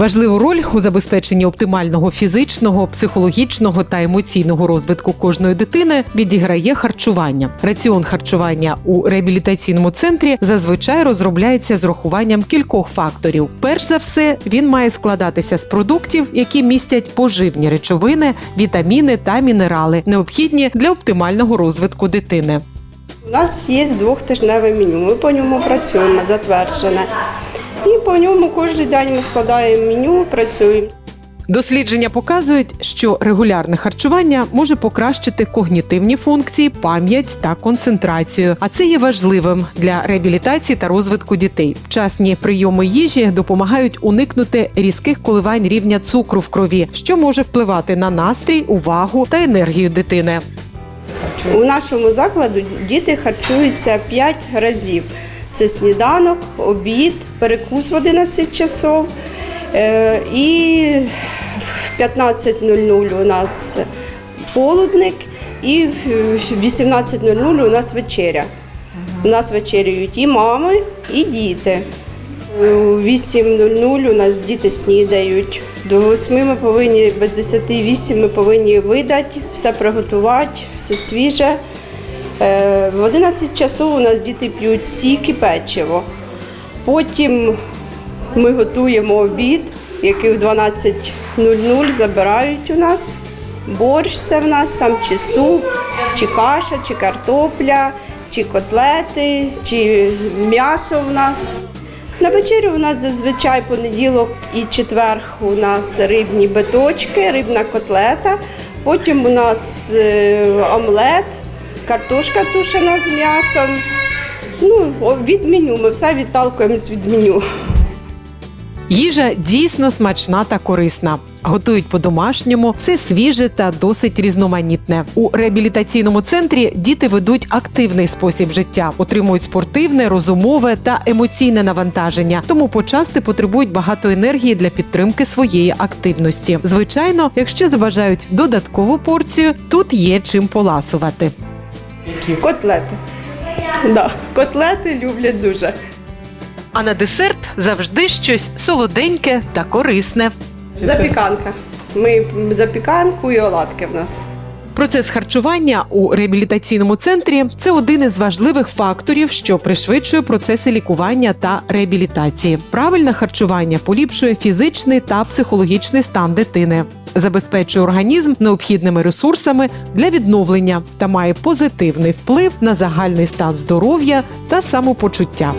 Важливу роль у забезпеченні оптимального фізичного, психологічного та емоційного розвитку кожної дитини відіграє харчування. Раціон харчування у реабілітаційному центрі зазвичай розробляється з урахуванням кількох факторів. Перш за все, він має складатися з продуктів, які містять поживні речовини, вітаміни та мінерали, необхідні для оптимального розвитку дитини. У нас є двохтижневе меню. Ми по ньому працюємо затверджене. І по ньому кожен день ми складаємо меню, працюємо. Дослідження показують, що регулярне харчування може покращити когнітивні функції, пам'ять та концентрацію. А це є важливим для реабілітації та розвитку дітей. Вчасні прийоми їжі допомагають уникнути різких коливань рівня цукру в крові, що може впливати на настрій, увагу та енергію дитини. У нашому закладу діти харчуються 5 разів. Це сніданок, обід, перекус в 11 часов. Е, І в 15.00 у нас полудник, і в 18.00 у нас вечеря. У нас вечеряють і мами, і діти. У 8.00 у нас діти снідають. До 8 ми повинні, без 10.08 ми повинні видати, все приготувати, все свіже. Е, В 11 часов у нас діти п'ють сік і печиво. Потім ми готуємо обід, який в 12.00 забирають у нас. Борщ це в нас там чи суп, чи каша, чи картопля, чи котлети, чи м'ясо в нас. На вечерю у нас зазвичай понеділок і четверг у нас рибні биточки, рибна котлета. Потім у нас е, омлет, картошка тушена з м'ясом. Ну, від меню, ми все відталкуємо з від меню. Їжа дійсно смачна та корисна. Готують по-домашньому, все свіже та досить різноманітне. У реабілітаційному центрі діти ведуть активний спосіб життя, отримують спортивне, розумове та емоційне навантаження, тому почасти потребують багато енергії для підтримки своєї активності. Звичайно, якщо забажають додаткову порцію, тут є чим поласувати. Котлети. Да, котлети люблять дуже. А на десерт завжди щось солоденьке та корисне. Запіканка. Ми запіканку і оладки в нас. Процес харчування у реабілітаційному центрі це один із важливих факторів, що пришвидшує процеси лікування та реабілітації. Правильне харчування поліпшує фізичний та психологічний стан дитини, забезпечує організм необхідними ресурсами для відновлення та має позитивний вплив на загальний стан здоров'я та самопочуття.